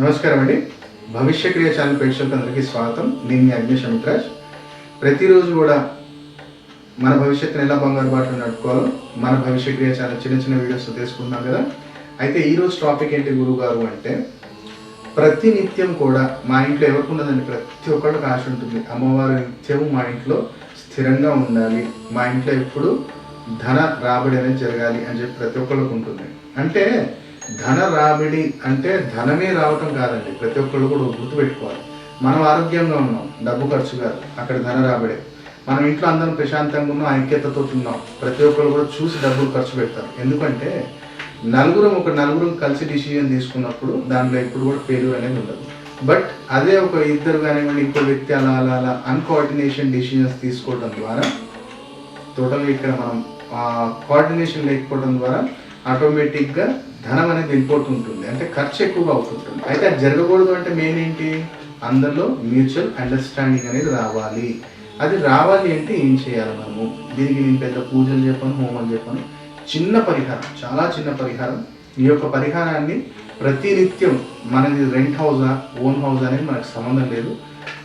నమస్కారం అండి. భవిష్య క్రియ ఛానల్ ప్రేక్షకులందరికీ స్వాగతం. నేను మీ అగ్నేష్ అమిత్రాజ్. ప్రతిరోజు కూడా మన భవిష్యత్తుని ఎలా బంగారు బాటలో నడుపుకోవాలో మన భవిష్య క్రియ ఛానల్ చిన్న చిన్న వీడియోస్ తెలుసుకుందాం కదా. అయితే ఈరోజు టాపిక్ ఏంటి గురువు గారు అంటే ప్రతి నిత్యం కూడా మా ఇంట్లో ఎవరికి ఉన్నదండి ప్రతి ఒక్కరికి ఆశ ఉంటుంది. అమ్మవారు నిత్యం మా ఇంట్లో స్థిరంగా ఉండాలి. మా ఇంట్లో ఎప్పుడు ధన రాబడి అనేది జరగాలి అని చెప్పి ప్రతి ఒక్కరికి ఉంటుంది. అంటే ధన రాబడి అంటే ధనమే రావటం కాదండి. ప్రతి ఒక్కళ్ళు కూడా గుర్తుపెట్టుకోవాలి మనం ఆరోగ్యంగా ఉన్నాం. డబ్బు ఖర్చు కాదు. అక్కడ ధన రాబడే మనం ఇంట్లో అందరం ప్రశాంతంగా ఉన్నాం ఐక్యతతో ఉన్నాం. ప్రతి ఒక్కరు కూడా చూసి డబ్బులు ఖర్చు పెడతారు. ఎందుకంటే నలుగురం ఒక నలుగురం కలిసి డిసిజన్ తీసుకున్నప్పుడు దాంట్లో ఎప్పుడు కూడా ఫెయిల్యూర్ అనేది ఉండదు. బట్ అదే ఒక ఇద్దరు కానివ్వండి ఇంకో వ్యక్తి అలా అలా అలా అన్కోఆర్డినేషన్ డిసిజన్స్ తీసుకోవడం ద్వారా టోటల్గా ఇక్కడ మనం కోఆర్డినేషన్ లేకపోవడం ద్వారా ఆటోమేటిక్గా ధనం అనేది వెళ్ళిపోతుంటుంది అంటే ఖర్చు ఎక్కువగా అవుతుంటుంది. అయితే అది జరగకూడదు అంటే మెయిన్ ఏంటి? అందరిలో మ్యూచువల్ అండర్స్టాండింగ్ అనేది రావాలి. అది రావాలి అంటే ఏం చేయాలి మనము? దీనికి నేను పెద్ద పూజలు చెప్పాను హోమం చెప్పాను. చిన్న పరిహారం చాలా చిన్న పరిహారం. ఈ యొక్క పరిహారాన్ని ప్రతినిత్యం మనది రెంట్ హౌసా ఓన్ హౌస్ అనేది మనకు సంబంధం లేదు.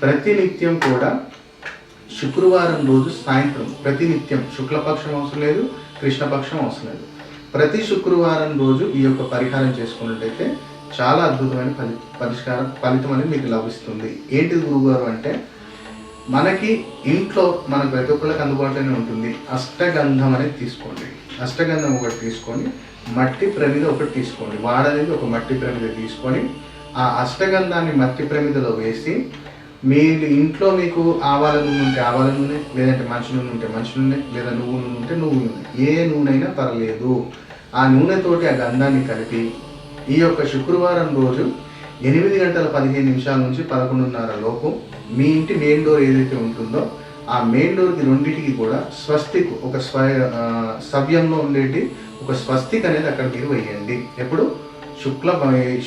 ప్రతినిత్యం కూడా శుక్రవారం రోజు సాయంత్రం ప్రతినిత్యం. శుక్లపక్షం అవసరం లేదు కృష్ణపక్షం అవసరం లేదు. ప్రతి శుక్రవారం రోజు ఈ యొక్క పరిహారం చేసుకున్నట్టయితే చాలా అద్భుతమైన ఫలి పరిష్కారం ఫలితం అనేది మీకు లభిస్తుంది. ఏంటిది గురుగారు అంటే మనకి ఇంట్లో మన ప్రతి ఒక్కళ్ళకి అందుబాటులోనే ఉంటుంది. అష్టగంధం అనేది తీసుకోండి. అష్టగంధం ఒకటి తీసుకొని మట్టి ప్రమిద ఒకటి తీసుకోండి. వాడనేది ఒక మట్టి ప్రమిద తీసుకొని ఆ అష్టగంధాన్ని మట్టి ప్రమిదలో వేసి మీ ఇంట్లో మీకు ఆవాల నూనె ఉంటే ఆవాల నూనె లేదంటే మంచి నూనె ఉంటే మంచి నూనె లేదా నువ్వు నూనె ఉంటే నువ్వు నూనె. ఏ నూనె అయినా పర్లేదు. ఆ నూనెతోటి ఆ గంధాన్ని కలిపి ఈ యొక్క శుక్రవారం రోజు ఎనిమిది గంటల పదిహేను నిమిషాల నుంచి పదకొండున్నర లోపు మీ ఇంటి మెయిన్ డోర్ ఏదైతే ఉంటుందో ఆ మెయిన్ డోర్కి రెండింటికి కూడా స్వస్తిక్ ఒక స్వ సవ్యంలో ఉండేటి ఒక స్వస్తిక్ అనేది అక్కడ మీరు వేయండి ఎప్పుడు? శుక్ల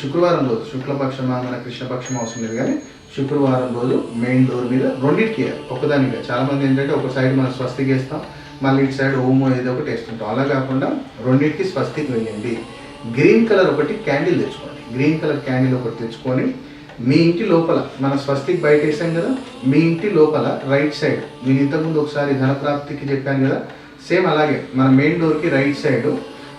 శుక్రవారం రోజు. శుక్లపక్షం మన కృష్ణపక్షం అవసరం లేదు కానీ శుక్రవారం రోజు మెయిన్ డోర్ మీద రెండింటికి ఒకదానిగా. చాలామంది ఏంటంటే ఒక సైడ్ మనం స్వస్తికి వేస్తాం మళ్ళీ ఇటు సైడ్ ఓమో ఏదో ఒకటి వేస్తుంటాం. అలా కాకుండా రెండింటికి స్వస్తికి వేయండి. గ్రీన్ కలర్ ఒకటి క్యాండిల్ తెచ్చుకోండి. గ్రీన్ కలర్ క్యాండిల్ ఒకటి తెచ్చుకొని మీ ఇంటి లోపల మన స్వస్తికి బయట వేసాం కదా మీ ఇంటి లోపల రైట్ సైడ్ నేను ఇంతకుముందు ఒకసారి ధనప్రాప్తికి చెప్పాను కదా సేమ్ అలాగే మన మెయిన్ డోర్కి రైట్ సైడ్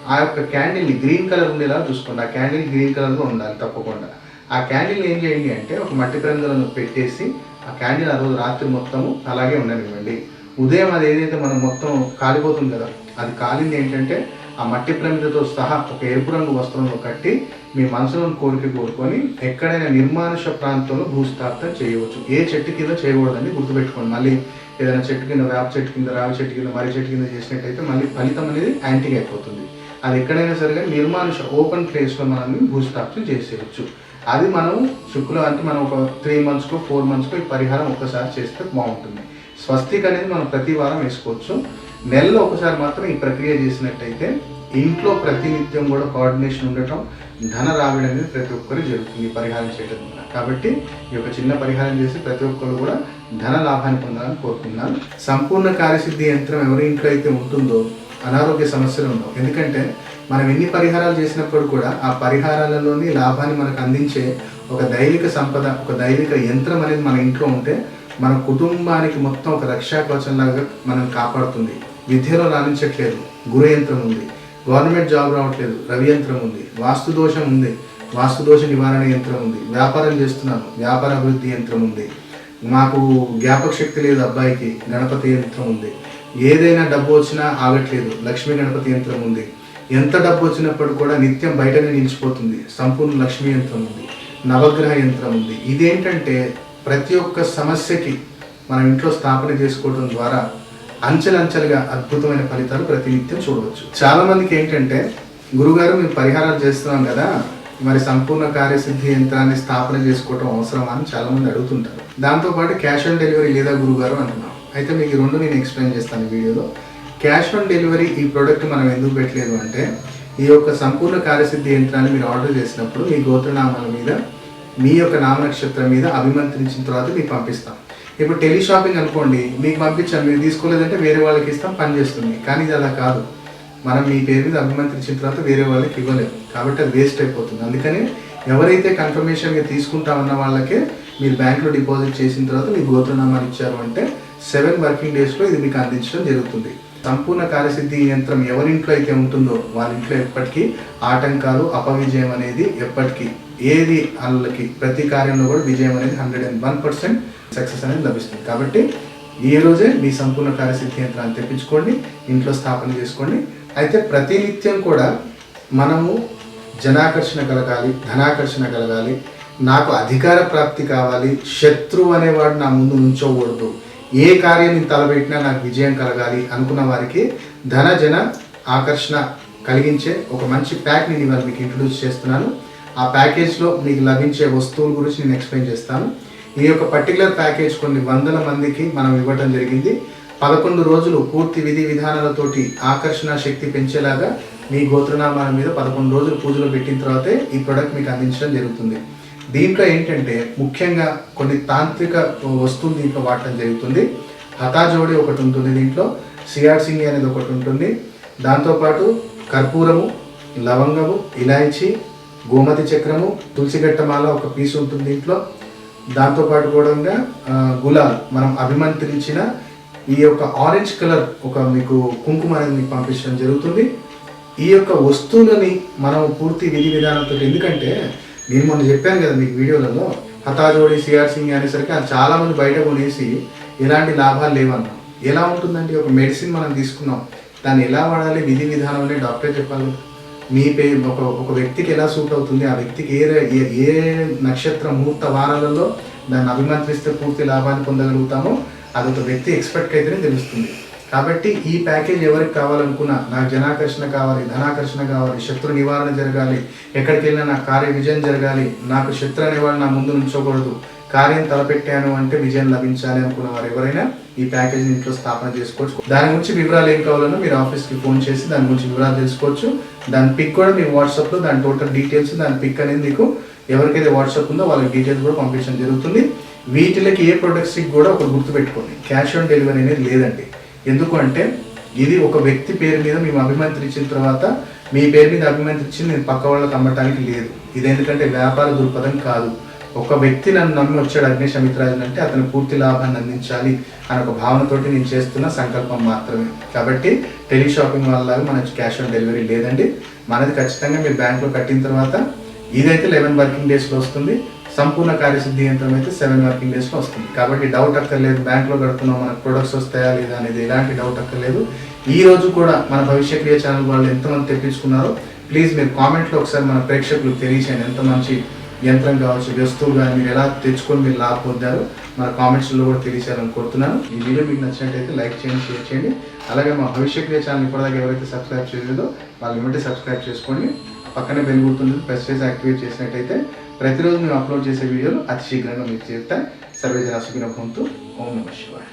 ఆ యొక్క క్యాండిల్ని గ్రీన్ కలర్ ఉండేలా చూసుకోండి. ఆ క్యాండిల్ గ్రీన్ కలర్లో ఉండాలి తప్పకుండా. ఆ క్యాండిల్ ఏం చేయండి అంటే ఒక మట్టి ప్రందులను పెట్టేసి ఆ క్యాండిల్ ఆ రోజు రాత్రి మొత్తము అలాగే ఉండనివ్వండి ఉదయం అది ఏదైతే మనం మొత్తం కాలిపోతుంది కదా అది కాలింది ఏంటంటే ఆ మట్టి ప్రమిదతో సహా ఒక ఎరుపు రంగు వస్త్రంలో కట్టి మీ మనసులోని కోరిక కోరుకొని ఎక్కడైనా నిర్మానుష ప్రాంతంలో భూస్థాపితం చేయవచ్చు. ఏ చెట్టు కింద చేయకూడదని గుర్తుపెట్టుకోండి. మళ్ళీ ఏదైనా చెట్టు కింద వేప చెట్టు కింద రావి చెట్టు కింద మర్రి చెట్టు కింద చేసినట్టయితే మళ్ళీ ఫలితం అనేది యాంటీగా అయిపోతుంది. అది ఎక్కడైనా సరే నిర్మానుష ఓపెన్ ప్లేస్లో మనం భూస్థాపితం చేసేయచ్చు. అది మనం శుక్ల అంటే మనం ఒక త్రీ మంత్స్కో ఫోర్ మంత్స్కో ఈ పరిహారం ఒక్కసారి చేస్తే బాగుంటుంది. స్వస్తిక్ అనేది మనం ప్రతి వారం వేసుకోవచ్చు. నెలలో ఒకసారి మాత్రం ఈ ప్రక్రియ చేసినట్టయితే ఇంట్లో ప్రతినిత్యం కూడా కోఆర్డినేషన్ ఉండటం ధన రాబడి అనేది ప్రతి ఒక్కరు జరుగుతుంది ఈ పరిహారం చేయడం ద్వారా. కాబట్టి ఈ యొక్క చిన్న పరిహారం చేసి ప్రతి ఒక్కరు కూడా ధన లాభాన్ని పొందాలని కోరుతున్నాను సంపూర్ణ కార్యసిద్ధి యంత్రం ఎవరి ఇంట్లో అయితే ఉంటుందో అనారోగ్య సమస్యలు ఉండవు. ఎందుకంటే మనం ఎన్ని పరిహారాలు చేసినప్పుడు కూడా ఆ పరిహారాలలోని లాభాన్ని మనకు అందించే ఒక దైవిక సంపద ఒక దైవిక యంత్రం అనేది మన ఇంట్లో ఉంటే మన కుటుంబానికి మొత్తం ఒక రక్షాకవచంలాగా మనం కాపాడుతుంది. విద్యలో రాణించట్లేదు. గురు యంత్రం ఉంది. గవర్నమెంట్ జాబ్ రావట్లేదు. రవి యంత్రం ఉంది. వాస్తు దోషం ఉంది. వాస్తు దోష నివారణ యంత్రం ఉంది. వ్యాపారం చేస్తున్నాను వ్యాపార అభివృద్ధి యంత్రం ఉంది. మాకు జ్ఞాపక శక్తి లేదు అబ్బాయికి. గణపతి యంత్రం ఉంది. ఏదైనా డబ్బు వచ్చినా ఆగట్లేదు. లక్ష్మీ గణపతి యంత్రం ఉంది. ఎంత డబ్బు వచ్చినప్పుడు కూడా నిత్యం బయటనే నిలిచిపోతుంది. సంపూర్ణ లక్ష్మీ యంత్రం ఉంది. నవగ్రహ యంత్రం ఉంది. ఇదేంటంటే ప్రతి ఒక్క సమస్యకి మనం ఇంట్లో స్థాపన చేసుకోవడం ద్వారా అంచెలంచెలుగా అద్భుతమైన ఫలితాలు ప్రతినిత్యం చూడవచ్చు. చాలా మందికి ఏంటంటే గురుగారు మేము పరిహారాలు చేస్తున్నాం కదా మరి సంపూర్ణ కార్యసిద్ధి యంత్రాన్ని స్థాపన చేసుకోవటం అవసరమా అని చాలా మంది అడుగుతుంటారు. దాంతోపాటు క్యాష్ ఆన్ డెలివరీ లేదా గురుగారు అంటున్నాం. అయితే మీకు రెండు నేను ఎక్స్ప్లెయిన్ చేస్తాను ఈ వీడియోలో. క్యాష్ ఆన్ డెలివరీ ఈ ప్రోడక్ట్ మనం ఎందుకు పెట్టలేదు అంటే ఈ యొక్క సంపూర్ణ కార్యసిద్ధి యంత్రాన్ని మీరు ఆర్డర్ చేసినప్పుడు మీ గోత్రనామాల మీద మీ యొక్క నామ నక్షత్రం మీద అభిమంత్రించిన తర్వాత మీకు పంపిస్తాం. ఇప్పుడు టెలిషాపింగ్ అనుకోండి మీకు పంపించాం మీరు తీసుకోలేదంటే వేరే వాళ్ళకి ఇస్తాం పని చేస్తుంది. కానీ ఇది అలా కాదు. మనం మీ పేరు మీద అభిమంత్రించిన తర్వాత వేరే వాళ్ళకి ఇవ్వలేము కాబట్టి అది వేస్ట్ అయిపోతుంది. అందుకని ఎవరైతే కన్ఫర్మేషన్గా తీసుకుంటామన్న వాళ్ళకే మీరు బ్యాంకులో డిపాజిట్ చేసిన తర్వాత మీ గోత్రనామాలు ఇచ్చారు అంటే సెవెన్ వర్కింగ్ డేస్లో ఇది మీకు అందించడం జరుగుతుంది. సంపూర్ణ కార్యసిద్ధి యంత్రం ఎవరింట్లో అయితే ఉంటుందో వాళ్ళ ఇంట్లో ఎప్పటికీ ఆటంకాలు అపవిజయం అనేది ఎప్పటికీ ఏది వాళ్ళకి ప్రతి కార్యంలో కూడా విజయం అనేది hundred and one percent success అనేది లభిస్తుంది. కాబట్టి ఈ రోజే మీ సంపూర్ణ కార్యసిద్ధి యంత్రాన్ని తెప్పించుకోండి ఇంట్లో స్థాపన చేసుకోండి. అయితే ప్రతినిత్యం కూడా మనము జనాకర్షణ కలగాలి ధనాకర్షణ కలగాలి. నాకు అధికార ప్రాప్తి కావాలి శత్రువు అనేవాడు నా ముందు నుంచోకూడదు. ఏ కార్యం నేను తలపెట్టినా నాకు విజయం కలగాలి అనుకున్న వారికి ధన జన ఆకర్షణ కలిగించే ఒక మంచి ప్యాక్ నేను ఇవాళ మీకు ఇంట్రొడ్యూస్ చేస్తున్నాను. ఆ ప్యాకేజ్లో మీకు లభించే వస్తువుల గురించి నేను ఎక్స్ప్లెయిన్ చేస్తాను. ఈ యొక్క పర్టికులర్ ప్యాకేజ్ కొన్ని వందల మందికి మనం ఇవ్వడం జరిగింది. పదకొండు రోజులు పూర్తి విధి విధానాలతోటి ఆకర్షణ శక్తి పెంచేలాగా మీ గోత్రనామాల మీద పదకొండు రోజులు పూజలు పెట్టిన తర్వాతే ఈ ప్రోడక్ట్ మీకు అందించడం జరుగుతుంది. దీంట్లో ఏంటంటే ముఖ్యంగా కొన్ని తాంత్రిక వస్తువులు దీంట్లో వాడటం జరుగుతుంది. హతాజోడి ఒకటి ఉంటుంది దీంట్లో సిఆర్ సింగ్ అనేది ఒకటి ఉంటుంది. దాంతోపాటు కర్పూరము లవంగము ఇలాయచి గోమతి చక్రము తులసిగట్టమాల ఒక పీస్ ఉంటుంది దీంట్లో. దాంతోపాటు కూడా గులాల్ మనం అభిమంత్రించిన ఈ యొక్క ఆరెంజ్ కలర్ ఒక మీకు కుంకుమ అనేది మీకు పంపించడం జరుగుతుంది. ఈ యొక్క వస్తువులని మనం పూర్తి విధి విధానంతో ఎందుకంటే నేను మొన్న చెప్పాను కదా మీకు వీడియోలలో హతాజోడి సిఆర్ సింగ్ అనేసరికి అది చాలామంది బయట కొనేసి ఎలాంటి లాభాలు లేవన్నాం ఎలా ఉంటుందండి? ఒక మెడిసిన్ మనం తీసుకున్నాం. దాన్ని ఎలా వాడాలి? విధి విధానం అనేది డాక్టర్ చెప్పాలి మీ పే ఒక ఒక వ్యక్తికి ఎలా సూట్ అవుతుంది? ఆ వ్యక్తికి ఏ ఏ- ఏ నక్షత్ర ముహూర్త వారాలలో దాన్ని అభిమంత్రిస్తే పూర్తి లాభాన్ని పొందగలుగుతామో? అది ఒక వ్యక్తి ఎక్స్పెక్ట్ అయితేనే తెలుస్తుంది. కాబట్టి ఈ ప్యాకేజ్ ఎవరికి కావాలనుకున్నా నాకు జనాకర్షణ కావాలి ధనాకర్షణ కావాలి శత్రు నివారణ జరగాలి ఎక్కడికి వెళ్ళినా నాకు కార్య విజయం జరగాలి నాకు శత్రు అనేవాడు నా ముందు నుంచోకూడదు కార్యం తలపెట్టాను అంటే విజయం లభించాలి అనుకున్న వారు ఎవరైనా ఈ ప్యాకేజ్ ఇంట్లో స్థాపన చేసుకోవచ్చు. దాని గురించి వివరాలు ఏం కావాలన్నా మీరు ఆఫీస్కి ఫోన్ చేసి దాని గురించి వివరాలు తెలుసుకోవచ్చు. దాని పిక్ కూడా మీ వాట్సాప్లో దాని టోటల్ డీటెయిల్స్ దాని పిక్ అనేది మీకు ఎవరికైతే వాట్సాప్ ఉందో వాళ్ళకి డీటెయిల్స్ కూడా పంపించడం జరుగుతుంది. వీటిలకి ఏ ప్రొడక్ట్స్కి కూడా ఒక గుర్తు పెట్టుకోండి. క్యాష్ ఆన్ డెలివరీ అనేది లేదండి. ఎందుకు అంటే ఇది ఒక వ్యక్తి పేరు మీద మేము అభిమంత్రించిన తర్వాత మీ పేరు మీద అభిమంత్రించి నేను పక్క వాళ్ళకి అమ్మటానికి లేదు. ఇది ఎందుకంటే వ్యాపార దృక్పథం కాదు. ఒక వ్యక్తి నన్ను నమ్మి వచ్చాడు అగ్నేష్ అమిత్రాజన్ అంటే అతను పూర్తి లాభాన్ని అందించాలి అనే ఒక భావనతోటి నేను చేస్తున్న సంకల్పం మాత్రమే. కాబట్టి టెలి షాపింగ్ వల్ల మనకి క్యాష్ ఆన్ డెలివరీ లేదండి. మనది ఖచ్చితంగా మీరు బ్యాంక్లో కట్టిన తర్వాత ఇదైతే లెవెన్ వర్కింగ్ డేస్లో వస్తుంది. సంపూర్ణ కార్యసిద్ధి యంత్రం అయితే సెవెన్ వర్కింగ్ డేస్లో వస్తుంది. కాబట్టి డౌట్ అక్కర్లేదు బ్యాంక్లో కడుతున్నాం మనకు ప్రొడక్ట్స్ వస్తాయా లేదా అనేది ఎలాంటి డౌట్ అక్కర్లేదు. ఈ రోజు కూడా మన భవిష్య క్రియ ఛానల్ వాళ్ళు ఎంతమంది తెప్పించుకున్నారో ప్లీజ్ మీరు కామెంట్లో ఒకసారి మన ప్రేక్షకులకు తెలియచేయండి. ఎంత మంచి యంత్రం కావచ్చు వస్తువు కానీ మీరు ఎలా తెచ్చుకొని మీరు లాభ పొందారో మన కామెంట్స్లో కూడా తెలియచేయాలని కోరుతున్నాను. ఈ వీడియో మీకు నచ్చినట్టయితే లైక్ చేయండి షేర్ చేయండి. అలాగే మా భవిష్య క్రియ ఛానల్ ఇప్పటిదాకా ఎవరైతే సబ్స్క్రైబ్ చేయలేదో వాళ్ళు ఏమంటే సబ్స్క్రైబ్ చేసుకోండి. పక్కనే బెల్ గుర్తుంది ప్రెస్ చేసి యాక్టివేట్ చేసినట్టయితే ప్రతిరోజు మేము అప్లోడ్ చేసే వీడియోలు అతి శీఘ్రంగా మీకు చేరుతాయి. సర్వేజన సుఖిన భవంతు. ఓం నమ శివాయ.